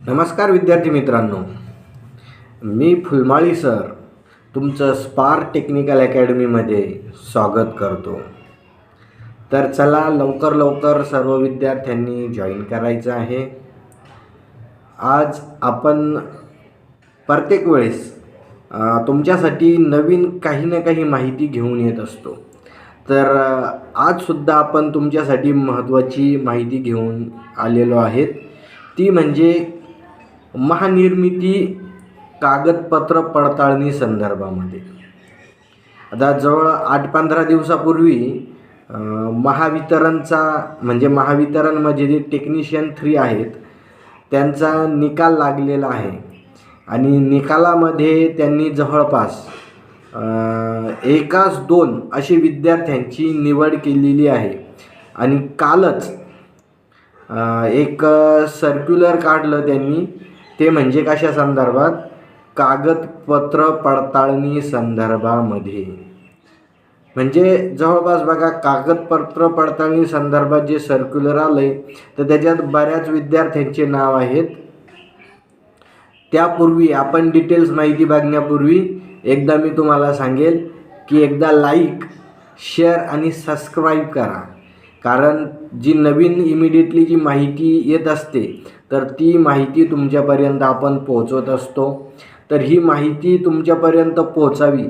नमस्कार विद्यार्थी मित्रांनो. मी फुलमाळी सर. तुमचं स्पार टेक्निकल अकॅडमीमध्ये स्वागत करतो. तर चला लवकर लवकर सर्व विद्यार्थ्यांनी जॉईन करायचं आहे. आज आपण प्रत्येक वेळेस तुमच्यासाठी नवीन काही ना काही माहिती घेऊन येत असतो. तर आजसुद्धा आपण तुमच्यासाठी महत्त्वाची माहिती घेऊन आलेलो आहेत. ती म्हणजे महानिर्मिती कागदपत्र पडताळणी संदर्भामध्ये. आता जवळ आठ पंधरा दिवसापूर्वी महावितरणचा म्हणजे महावितरणमध्ये म्हणजे जे टेक्निशियन थ्री आहेत त्यांचा निकाल लागलेला आहे. आणि निकालामध्ये त्यांनी जवळपास एकाच दोन अशी विद्यार्थ्यांची निवड केलेली आहे. आणि कालच एक सर्क्युलर काढलं त्यांनी. ते म्हणजे कशा संदर्भात? कागदपत्र पडताळणी संदर्भामध्ये. म्हणजे जवळपास बघा कागदपत्र पडताळणी संदर्भात जे सर्क्युलर आलं आहे तर त्याच्यात बऱ्याच विद्यार्थ्यांचे नाव आहेत. त्यापूर्वी आपण डिटेल्स माहिती बघण्यापूर्वी एकदा मी तुम्हाला सांगेल की एकदा लाईक शेअर आणि सबस्क्राईब करा. कारण जी नवीन इमिडिएटली जी माहिती येत असते तर ती माहिती तुमच्यापर्यंत आपण पोहोचवत असतो. तर ही माहिती तुमच्यापर्यंत पोहोचावी.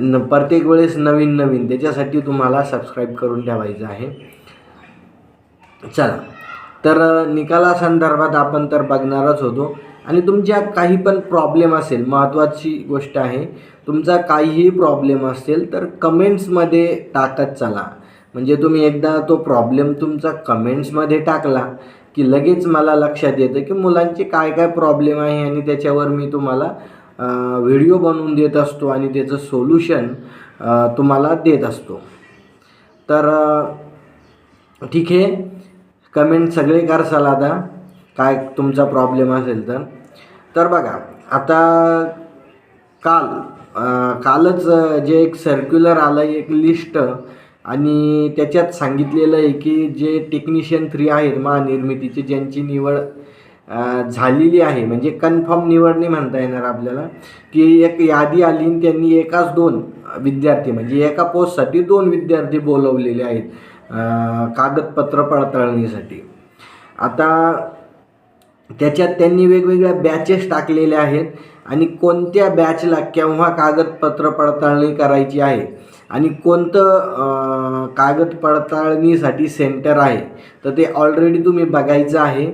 न प्रत्येक वेळेस नवीन नवीन. त्याच्यासाठी तुम्हाला सबस्क्राईब करून ठेवायचं आहे. चला. तर निकालासंदर्भात आपण तर बघणारच होतो. आणि तुमच्या काही पण प्रॉब्लेम असेल महत्त्वाची गोष्ट आहे. तुमचा काहीही प्रॉब्लेम असेल तर कमेंट्समध्ये टाकत चला. म्हणजे तुम्ही एकदा तो प्रॉब्लेम तुमचा कमेंट्समध्ये टाकला की लगेच मला लक्षात येतं की मुलांचे काय काय प्रॉब्लेम आहे आणि त्याच्यावर मी तुम्हाला व्हिडिओ बनवून देत असतो आणि त्याचं सोल्युशन तुम्हाला देत असतो. तर ठीक आहे. कमेंट सगळे करसाल आता. काय तुमचा प्रॉब्लेम असेल तर. तर बघा आता काल कालच जे एक सर्क्युलर आलं आहे एक लिस्ट आणि त्याच्यात सांगितलेलं आहे की जे टेक्निशियन थ्री आहेत महानिर्मितीचे ज्यांची निवड झालेली आहे म्हणजे कन्फर्म निवड नाही म्हणता येणार आपल्याला की एक यादी आली आणि त्यांनी एकाच दोन विद्यार्थी म्हणजे एका पोस्टसाठी दोन विद्यार्थी बोलवलेले आहेत कागदपत्र पडताळणीसाठी. आता त्याच्यात त्यांनी वेगवेगळ्या बॅचेस टाकलेल्या आहेत आणि कोणत्या बॅचला केव्हा कागदपत्र पडताळणी करायची आहे आणि कोणतं कागद पडताळणीसाठी सेंटर आहे तर ते ऑलरेडी तुम्ही बघायचं आहे.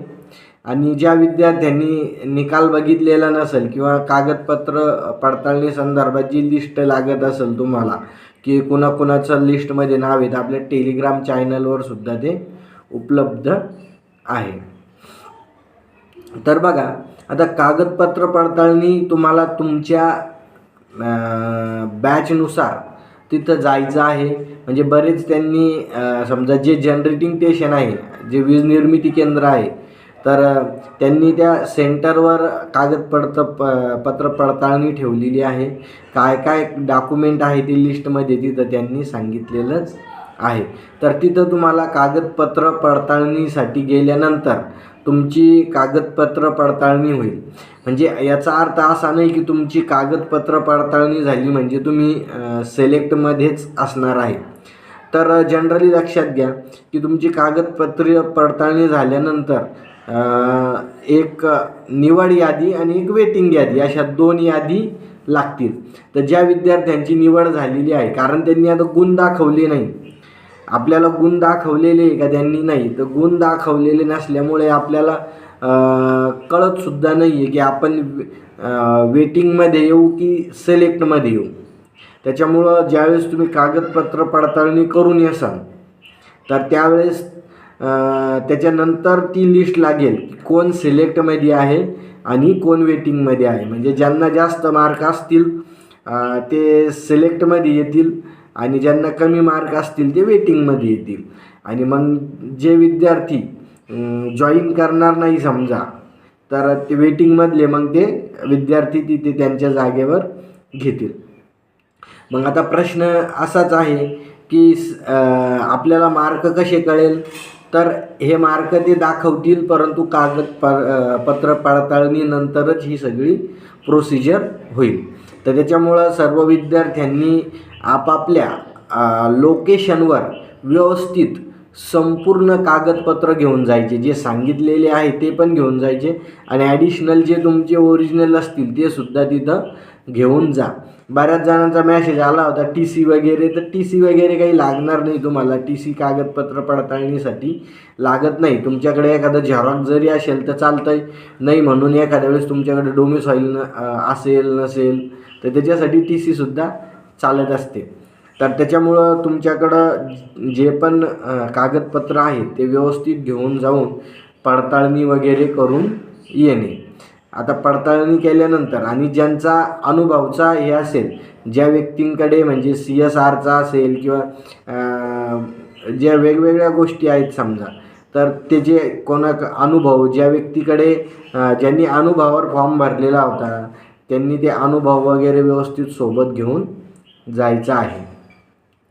आणि ज्या विद्यार्थ्यांनी निकाल बघितलेला नसेल किंवा कागदपत्र पडताळणी संदर्भात जी लिस्ट लागत असेल तुम्हाला की कुणाकुणाचं लिस्टमध्ये नाव आहे तर आपल्या टेलिग्राम चॅनलवर सुद्धा ते उपलब्ध आहे. तर बघा आता कागदपत्र पडताळणी तुम्हाला तुमच्या बॅचनुसार तिथं जायचं आहे. म्हणजे बरेच त्यांनी समजा जे जनरेटिंग स्टेशन आहे जे वीज निर्मिती केंद्र आहे तर त्यांनी त्या सेंटरवर कागदपत्र प पत्र पडताळणी ठेवलेली आहे. काय काय डॉक्युमेंट आहे ती लिस्टमध्ये तिथं त्यांनी सांगितलेलंच आहे. तर तिथं तुम्हाला कागदपत्र पडताळणीसाठी गेल्यानंतर तुमची कागदपत्र पडताळणी होईल. म्हणजे याचा अर्थ असा नाही की तुमची कागदपत्र पडताळणी झाली म्हणजे तुम्ही सिलेक्टमध्येच असणार आहे. तर जनरली लक्षात घ्या की तुमची कागदपत्रे पडताळणी झाल्यानंतर एक निवड यादी आणि एक वेटिंग यादी अशा दोन यादी लागतील. तर ज्या विद्यार्थ्यांची निवड झालेली आहे कारण त्यांनी आता गुण दाखवले नाही. आपल्याला गुण दाखवलेले आहे का त्यांनी नाही? तर गुण दाखवलेले नसल्यामुळे आपल्याला कळतसुद्धा नाही आहे की आपण वेटिंगमध्ये येऊ की सिलेक्टमध्ये येऊ. त्याच्यामुळं ज्यावेळेस तुम्ही कागदपत्र पडताळणी करून येसाल तर त्यावेळेस त्याच्यानंतर ती लिस्ट लागेल की कोण सिलेक्टमध्ये आहे आणि कोण वेटिंगमध्ये आहे. म्हणजे ज्यांना जास्त मार्क असतील ते सिलेक्टमध्ये येतील आणि ज्यांना कमी मार्क असतील ते वेटिंगमध्ये येतील. आणि मग जे विद्यार्थी जॉईन करणार नाही समजा तर ते वेटिंगमधले मग ते विद्यार्थी तिथे त्यांच्या जागेवर घेतील. मग आता प्रश्न असाच आहे की आपल्याला मार्क कसे कळेल? तर हे मार्क ते दाखवतील परंतु कागद प पत्र पडताळणीनंतरच ही सगळी प्रोसिजर होईल. तर त्याच्यामुळं सर्व विद्यार्थ्यांनी आपापल्या लोकेशनवर व्यवस्थित संपूर्ण कागदपत्र घेऊन जायचे. जे सांगितलेले आहे ते पण घेऊन जायचे. आणि ॲडिशनल जे तुमचे ओरिजिनल असतील ते सुद्धा तिथं घेऊन जा. बऱ्याच जणांचा मॅसेज आला होता टी सी वगैरे. तर टी सी वगैरे काही लागणार नाही तुम्हाला. टी सी कागदपत्र पडताळणीसाठी लागत नाही. तुमच्याकडे एखादं झेरॉक्स जरी असेल तर चालतं आहे नाही म्हणून एखाद्या वेळेस तुमच्याकडे डोमिसाईल असेल नसेल तर त्याच्यासाठी टी सीसुद्धा चालत असते. तर त्याच्यामुळं तुमच्याकडं जे पण कागदपत्र आहेत ते व्यवस्थित घेऊन जाऊन पडताळणी वगैरे करून येणे. आता पडताळणी केल्यानंतर आणि ज्यांचा अनुभवचा हे असेल ज्या व्यक्तींकडे म्हणजे सी एस आरचा असेल किंवा ज्या वेगवेगळ्या गोष्टी आहेत समजा तर ते जे कोणा अनुभव ज्या व्यक्तीकडे ज्यांनी अनुभवावर फॉर्म भरलेला होता त्यांनी ते अनुभव वगैरे व्यवस्थित सोबत घेऊन जायचं आहे.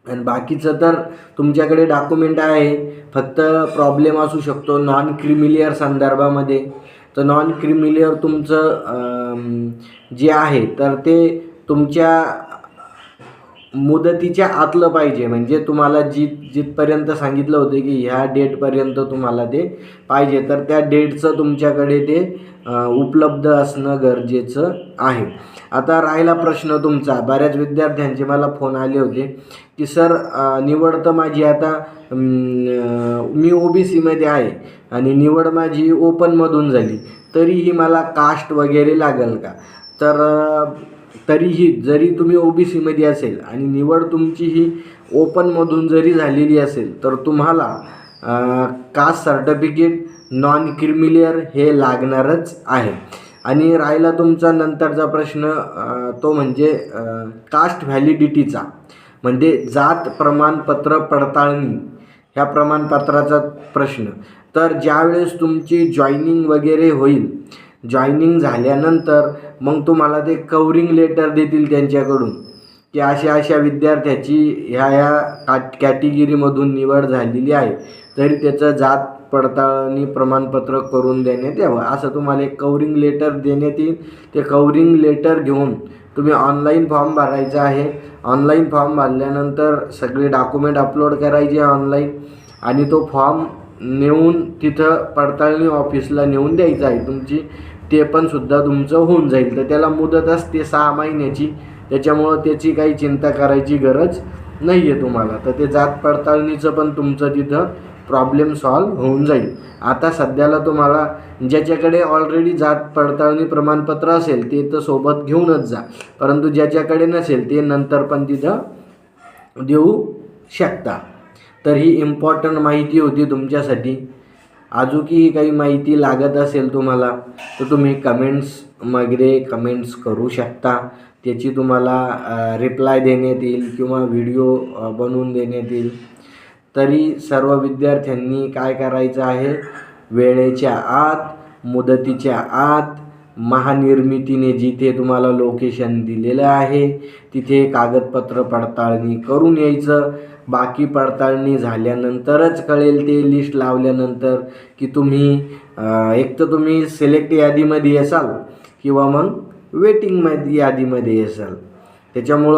आणि बाकीचं तर तुमच्याकडे डॉक्युमेंट आहे. फक्त प्रॉब्लेम असू शकतो नॉन क्रिमिलियर संदर्भामध्ये. तर नॉन क्रिमिलियर तुमचं जे आहे तर ते तुमच्या मुदतीच्या आतलं पाहिजे. म्हणजे तुम्हाला जी जिथपर्यंत सांगितलं होतं की ह्या डेटपर्यंत तुम्हाला ते पाहिजे तर त्या डेटचं तुमच्याकडे ते उपलब्ध असणं गरजेचं आहे. आता राहिला प्रश्न तुमचा. बऱ्याच विद्यार्थ्यांचे मला फोन आले होते की सर निवड तर माझी आता मी ओ बी सीमध्ये आहे आणि निवड माझी ओपनमधून झाली. तरीही मला कास्ट वगैरे लागेल का? तर तरीही जरी तुम्ही ओ बी सीमध्ये असेल आणि निवड तुमची ही ओपनमधून जरी झालेली असेल तर तुम्हाला कास्ट सर्टिफिकेट नॉन क्रिमिलियर हे लागणारच आहे. आणि राहिला तुमचा नंतरचा प्रश्न तो म्हणजे कास्ट व्हॅलिडिटीचा. म्हणजे जात प्रमाणपत्र पडताळणी ह्या प्रमाणपत्राचा प्रश्न. तर ज्यावेळेस तुमची जॉईनिंग वगैरे होईल जॉईनिंग झाल्यानंतर मग तुम्हाला ते कवरिंग लेटर देतील त्यांच्याकडून. की अशा अशा विद्यार्थ्याची ह्या ह्या का कॅटेगिरीमधून निवड झालेली आहे. तरी त्याचं जात पडताळणी प्रमाणपत्र करून देण्यात यावं. असं तुम्हाला एक कवरिंग लेटर देण्यात येईल. ते कवरिंग लेटर घेऊन तुम्ही ऑनलाईन फॉर्म भरायचा आहे. ऑनलाईन फॉर्म भरल्यानंतर सगळे डॉक्युमेंट अपलोड करायचे ऑनलाईन आणि तो फॉर्म नेऊन तिथं पडताळणी ऑफिसला नेऊन द्यायचं आहे. तुमची ते पण सुद्धा तुमचं होऊन जाईल. तर त्याला मुदत असते सहा महिन्याची. त्याच्यामुळं त्याची काही चिंता करायची गरज नाही आहे तुम्हाला. तर ते जात पडताळणीचं पण तुमचं तिथं प्रॉब्लेम सॉल्व होऊन जाईल. आता सध्याला तुम्हाला ज्याच्याकडे ऑलरेडी जात पडताळणी प्रमाणपत्र असेल ते तर सोबत घेऊनच जा. परंतु ज्याच्याकडे नसेल ते नंतर पण तिथं देऊ शकता. तर ही इम्पॉर्टंट माहिती होती तुमच्यासाठी. अजूनही काही माहिती लागत असेल तुम्हाला तर तुम्ही कमेंट्स वगैरे कमेंट्स करू शकता. त्याची तुम्हाला रिप्लाय देण्यात येईल किंवा व्हिडिओ बनवून देण्यात येईल. तरी सर्व विद्यार्थ्यांनी काय करायचं आहे? वेळेच्या आत मुदतीच्या आत महानिर्मितीने जिथे तुम्हाला लोकेशन दिलेलं आहे तिथे कागदपत्र पडताळणी करून यायचं. बाकी पडताळणी झाल्यानंतरच कळेल ते लिस्ट लावल्यानंतर की तुम्ही एक तर तुम्ही सिलेक्ट यादीमध्ये असाल किंवा मग वेटिंग यादीमध्ये असाल. त्याच्यामुळं